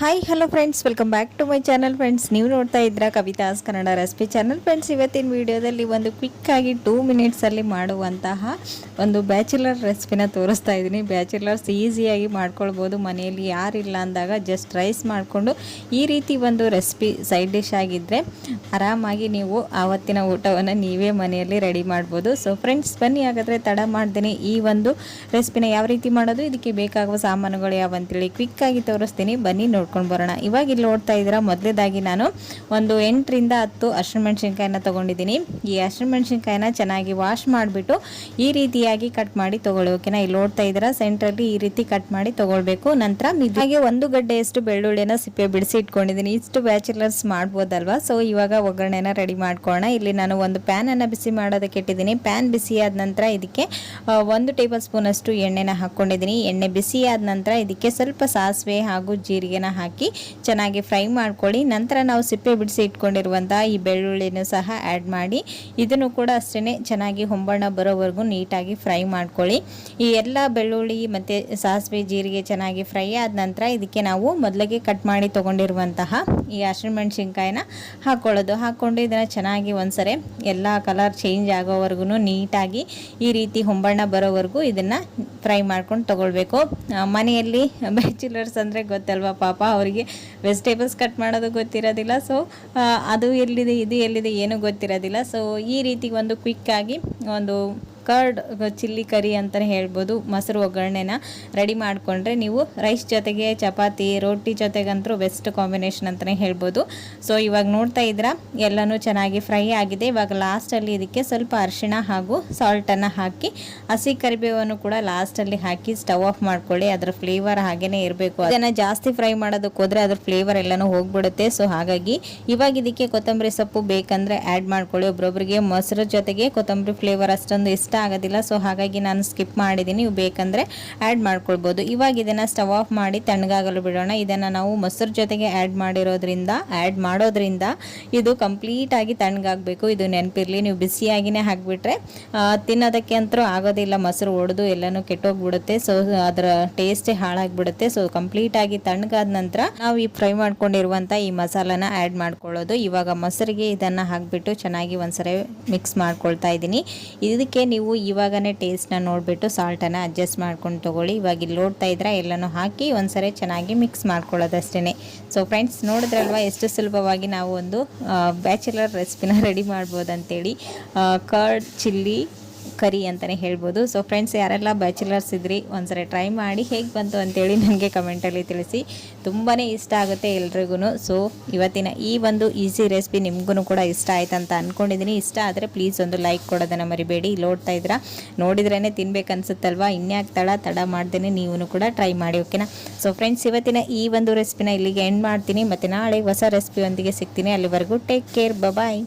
Hi hello friends welcome back to my channel friends ನೀವು ನೋಡ್ತಾ ಇದ್ದೀರಾ Kavitha's Kannada recipe channel friends ಇವತ್ತಿನ ವಿಡಿಯೋದಲ್ಲಿ ಒಂದು ಕ್ವಿಕ್ಕಾಗಿ ಟೂ ಮಿನಿಟ್ಸಲ್ಲಿ ಮಾಡುವಂತಹ ಒಂದು ಬ್ಯಾಚುಲರ್ ರೆಸಿಪಿನ ತೋರಿಸ್ತಾ ಇದ್ದೀನಿ. ಬ್ಯಾಚುಲರ್ಸ್ ಈಸಿಯಾಗಿ ಮಾಡ್ಕೊಳ್ಬೋದು. ಮನೆಯಲ್ಲಿ ಯಾರಿಲ್ಲ ಅಂದಾಗ ಜಸ್ಟ್ ರೈಸ್ ಮಾಡಿಕೊಂಡು ಈ ರೀತಿ ಒಂದು ರೆಸಿಪಿ ಸೈಡ್ ಡಿಶ್ ಆಗಿದ್ದರೆ ಆರಾಮಾಗಿ ನೀವು ಆವತ್ತಿನ ಊಟವನ್ನು ನೀವೇ ಮನೆಯಲ್ಲಿ ರೆಡಿ ಮಾಡ್ಬೋದು. ಸೊ ಫ್ರೆಂಡ್ಸ್ ಬನ್ನಿ ಹಾಗಾದರೆ ತಡ ಮಾಡ್ತೀನಿ. ಈ ಒಂದು ರೆಸಿಪಿನ ಯಾವ ರೀತಿ ಮಾಡೋದು, ಇದಕ್ಕೆ ಬೇಕಾಗುವ ಸಾಮಾನುಗಳು ಯಾವಂತೇಳಿ ಕ್ವಿಕ್ಕಾಗಿ ತೋರಿಸ್ತೀನಿ. ಬನ್ನಿ ನೋಡ್ಕೊಂಡು ಬರೋಣ. ಇವಾಗ ಇಲ್ಲಿ ನೋಡ್ತಾ ಇದ್ದೀರಾ, ಮೊದಲೇದಾಗಿ ನಾನು ಒಂದು ಎಂಟರಿಂದ ಹತ್ತು ಹಸಿರು ಮೆಣಸಿನ್ಕಾಯಿನ ತೊಗೊಂಡಿದ್ದೀನಿ. ಈ ಹಸಿರು ಮೆಣಸಿನ್ಕಾಯಿನ ಚೆನ್ನಾಗಿ ವಾಶ್ ಮಾಡಿಬಿಟ್ಟು ಈ ರೀತಿಯಾಗಿ ಕಟ್ ಮಾಡಿ ತೊಗೊಳ್ಳಿ ಓಕೆನಾ ಇಲ್ಲಿ ನೋಡ್ತಾ ಇದ್ದೀರಾ. ಸೆಂಟ್ರಲ್ಲಿ ಈ ರೀತಿ ಕಟ್ ಮಾಡಿ ತೊಗೊಳ್ಬೇಕು. ನಂತರ ಹಾಗೆ ಒಂದು ಗಡ್ಡೆಯಷ್ಟು ಬೆಳ್ಳುಳ್ಳಿನ ಸಿಪ್ಪೆ ಬಿಡಿಸಿ ಇಟ್ಕೊಂಡಿದ್ದೀನಿ. ಇಷ್ಟು ಬ್ಯಾಚುಲರ್ಸ್ ಮಾಡ್ಬೋದಲ್ವಾ? ಸೊ ಇವಾಗ ಒಗ್ಗರಣೆನ ರೆಡಿ ಮಾಡ್ಕೊಳ್ಳೋಣ. ಇಲ್ಲಿ ನಾನು ಒಂದು ಪ್ಯಾನನ್ನು ಬಿಸಿ ಮಾಡೋದಕ್ಕೆ ಇಟ್ಟಿದ್ದೀನಿ. ಪ್ಯಾನ್ ಬಿಸಿ ಆದ ನಂತರ ಇದಕ್ಕೆ ಒಂದು ಟೇಬಲ್ ಸ್ಪೂನ್ ಅಷ್ಟು ಎಣ್ಣೆನ ಹಾಕ್ಕೊಂಡಿದ್ದೀನಿ. ಎಣ್ಣೆ ಬಿಸಿ ಆದ ನಂತರ ಇದಕ್ಕೆ ಸ್ವಲ್ಪ ಸಾಸಿವೆ ಹಾಗೂ ಜೀರಿಗೆನ ಹಾಕಿ ಚೆನ್ನಾಗಿ ಫ್ರೈ ಮಾಡ್ಕೊಳ್ಳಿ. ನಂತರ ನಾವು ಸಿಪ್ಪೆ ಬಿಡಿಸಿ ಇಟ್ಕೊಂಡಿರುವಂಥ ಈ ಬೆಳ್ಳುಳ್ಳಿನ ಸಹ ಆ್ಯಡ್ ಮಾಡಿ, ಇದನ್ನು ಕೂಡ ಅಷ್ಟೇ ಚೆನ್ನಾಗಿ ಹೊಂಬಣ್ಣ ಬರೋವರೆಗೂ ನೀಟಾಗಿ ಫ್ರೈ ಮಾಡ್ಕೊಳ್ಳಿ. ಈ ಎಲ್ಲ ಬೆಳ್ಳುಳ್ಳಿ ಮತ್ತು ಸಾಸಿವೆ ಜೀರಿಗೆ ಚೆನ್ನಾಗಿ ಫ್ರೈ ಆದ ನಂತರ ಇದಕ್ಕೆ ನಾವು ಮೊದಲಿಗೆ ಕಟ್ ಮಾಡಿ ತೊಗೊಂಡಿರುವಂತಹ ಈ ಹಸಿಮೆಣ್ಸಿನ್ಕಾಯಿನ ಹಾಕ್ಕೊಳ್ಳೋದು ಹಾಕ್ಕೊಂಡು ಇದನ್ನು ಚೆನ್ನಾಗಿ ಒಂದ್ಸರಿ ಎಲ್ಲ ಕಲರ್ ಚೇಂಜ್ ಆಗೋವರೆಗೂ ನೀಟಾಗಿ ಈ ರೀತಿ ಹೊಂಬಣ್ಣ ಬರೋವರೆಗೂ ಇದನ್ನು ಫ್ರೈ ಮಾಡ್ಕೊಂಡು ತೊಗೊಳ್ಬೇಕು. ಮನೆಯಲ್ಲಿ ಬ್ಯಾಚುಲರ್ಸ್ ಅಂದರೆ ಗೊತ್ತಲ್ವ ಪಾಪ? ಅವರಿಗೆ ವೆಜಿಟೇಬಲ್ಸ್ ಕಟ್ ಮಾಡೋದು ಗೊತ್ತಿರೋದಿಲ್ಲ. ಸೊ ಅದು ಎಲ್ಲಿದೆ, ಇದು ಎಲ್ಲಿದೆ ಏನೂ ಗೊತ್ತಿರೋದಿಲ್ಲ. ಸೊ ಈ ರೀತಿ ಒಂದು ಕ್ವಿಕ್ಕಾಗಿ ಒಂದು ಕರ್ಡ್ ಚಿಲ್ಲಿ ಕರಿ ಅಂತಲೇ ಹೇಳ್ಬೋದು, ಮೊಸರು ಒಗ್ಗರಣೆನ ರೆಡಿ ಮಾಡಿಕೊಂಡ್ರೆ ನೀವು ರೈಸ್ ಜೊತೆಗೆ ಚಪಾತಿ, ರೋಟಿ ಜೊತೆಗಂತೂ ಬೆಸ್ಟ್ ಕಾಂಬಿನೇಷನ್ ಅಂತಲೇ ಹೇಳ್ಬೋದು. ಸೊ, ಇವಾಗ ನೋಡ್ತಾ ಇದ್ರ ಎಲ್ಲನೂ ಚೆನ್ನಾಗಿ ಫ್ರೈ ಆಗಿದೆ. ಇವಾಗ ಲಾಸ್ಟಲ್ಲಿ ಇದಕ್ಕೆ ಸ್ವಲ್ಪ ಅರಿಶಿಣ ಹಾಗೂ ಸಾಲ್ಟನ್ನು ಹಾಕಿ, ಹಸಿ ಕರಿಬೇವನ್ನು ಕೂಡ ಲಾಸ್ಟಲ್ಲಿ ಹಾಕಿ ಸ್ಟವ್ ಆಫ್ ಮಾಡ್ಕೊಳ್ಳಿ. ಅದರ ಫ್ಲೇವರ್ ಹಾಗೇನೇ ಇರಬೇಕು. ಅದನ್ನು ಜಾಸ್ತಿ ಫ್ರೈ ಮಾಡೋದಕ್ಕೆ ಹೋದರೆ ಅದ್ರ ಫ್ಲೇವರ್ ಎಲ್ಲನೂ ಹೋಗ್ಬಿಡುತ್ತೆ. ಸೊ, ಹಾಗಾಗಿ ಇವಾಗ ಇದಕ್ಕೆ ಕೊತ್ತಂಬರಿ ಸೊಪ್ಪು ಬೇಕಂದರೆ ಆ್ಯಡ್ ಮಾಡ್ಕೊಳ್ಳಿ. ಒಬ್ಬೊಬ್ಬರಿಗೆ ಮೊಸರು ಜೊತೆಗೆ ಕೊತ್ತಂಬರಿ ಫ್ಲೇವರ್ ಅಷ್ಟೊಂದು ಇಷ್ಟ ಆಗೋದಿಲ್ಲ. ಸೊ ಹಾಗಾಗಿ ನಾನು ಸ್ಕಿಪ್ ಮಾಡಿದ್ದೀನಿ. ನೀವು ಬೇಕಂದ್ರೆ ಆ್ಯಡ್ ಮಾಡ್ಕೊಳ್ಬೋದು. ಇವಾಗ ಇದನ್ನು ಸ್ಟವ್ ಆಫ್ ಮಾಡಿ ತಣ್ಣಗಾಗಲು ಬಿಡೋಣ. ಇದನ್ನು ನಾವು ಮೊಸರು ಜೊತೆಗೆ ಆ್ಯಡ್ ಮಾಡಿರೋದ್ರಿಂದ ಆ್ಯಡ್ ಮಾಡೋದ್ರಿಂದ ಇದು ಕಂಪ್ಲೀಟಾಗಿ ತಣ್ಣಗಾಗಬೇಕು. ಇದು ನೆನಪಿರಲಿ. ನೀವು ಬಿಸಿಯಾಗಿನೇ ಹಾಕಿಬಿಟ್ರೆ ತಿನ್ನೋದಕ್ಕೆ ಅಂತರೂ ಆಗೋದಿಲ್ಲ. ಮೊಸರು ಒಡೆದು ಎಲ್ಲನೂ ಕೆಟ್ಟೋಗ್ಬಿಡುತ್ತೆ. ಸೊ ಅದರ ಟೇಸ್ಟೇ ಹಾಳಾಗ್ಬಿಡುತ್ತೆ. ಸೊ ಕಂಪ್ಲೀಟಾಗಿ ತಣ್ಣಗಾದ ನಂತರ ನಾವು ಈ ಫ್ರೈ ಮಾಡ್ಕೊಂಡಿರುವಂಥ ಈ ಮಸಾಲಾನ ಆ್ಯಡ್ ಮಾಡ್ಕೊಳ್ಳೋದು. ಇವಾಗ ಮೊಸರಿಗೆ ಇದನ್ನು ಹಾಕಿಬಿಟ್ಟು ಚೆನ್ನಾಗಿ ಒಂದ್ಸರಿ ಮಿಕ್ಸ್ ಮಾಡ್ಕೊಳ್ತಾ ಇದ್ದೀನಿ. ಇದಕ್ಕೆ ನೀವು ಇವಾಗನೇ ಟೇಸ್ಟ್ನ ನೋಡಿಬಿಟ್ಟು ಸಾಲ್ಟನ್ನು ಅಡ್ಜಸ್ಟ್ ಮಾಡ್ಕೊಂಡು ತೊಗೊಳ್ಳಿ. ಇವಾಗ ಇಲ್ಲಿ ನೋಡ್ತಾ ಇದ್ರೆ ಎಲ್ಲನೂ ಹಾಕಿ ಒಂದ್ಸರಿ ಚೆನ್ನಾಗಿ ಮಿಕ್ಸ್ ಮಾಡ್ಕೊಳ್ಳೋದಷ್ಟೇ ಸೊ ಫ್ರೆಂಡ್ಸ್ ನೋಡಿದ್ರಲ್ವ ಎಷ್ಟು ಸುಲಭವಾಗಿ ನಾವು ಒಂದು ಬ್ಯಾಚುಲರ್ ರೆಸಿಪಿನ ರೆಡಿ ಮಾಡ್ಬೋದು ಅಂತೇಳಿ ಕರ್ಡ್ ಚಿಲ್ಲಿ ಕರಿ ಅಂತಲೇ ಹೇಳ್ಬೋದು. ಸೊ ಫ್ರೆಂಡ್ಸ್ ಯಾರೆಲ್ಲ ಬ್ಯಾಚುಲರ್ಸ್ ಇದ್ರಿ, ಒಂದ್ಸರಿ ಟ್ರೈ ಮಾಡಿ ಹೇಗೆ ಬಂತು ಅಂತೇಳಿ ನನಗೆ ಕಮೆಂಟಲ್ಲಿ ತಿಳಿಸಿ. ತುಂಬಾ ಇಷ್ಟ ಆಗುತ್ತೆ ಎಲ್ರಿಗೂ ಸೊ ಇವತ್ತಿನ ಈ ಒಂದು ಈಸಿ ರೆಸಿಪಿ ನಿಮಗೂ ಕೂಡ ಇಷ್ಟ ಆಯ್ತು ಅಂತ ಅಂದ್ಕೊಂಡಿದ್ದೀನಿ ಇಷ್ಟ ಆದರೆ ಪ್ಲೀಸ್ ಒಂದು ಲೈಕ್ ಕೊಡೋದನ್ನು ಮರಿಬೇಡಿ. ಇಲ್ಲಿ ನೋಡ್ತಾ ಇದ್ದೀರಾ? ನೋಡಿದ್ರೇ ತಿನ್ಬೇಕನ್ಸುತ್ತಲ್ವಾ? ಇನ್ಯಾಕೆ ತಡ ತಡ ಮಾಡ್ದೇನೆ ನೀವು ಕೂಡ ಟ್ರೈ ಮಾಡಿ ಓಕೆನಾ ಸೊ ಫ್ರೆಂಡ್ಸ್ ಇವತ್ತಿನ ಈ ಒಂದು ರೆಸಿಪಿನ ಇಲ್ಲಿಗೆ ಎಂಡ್ ಮಾಡ್ತೀನಿ. ಮತ್ತು ನಾಳೆ ಹೊಸ ರೆಸಿಪಿಯೊಂದಿಗೆ ಸಿಗ್ತೀನಿ. ಅಲ್ಲಿವರೆಗೂ ಟೇಕ್ ಕೇರ್ ಬಾಯ್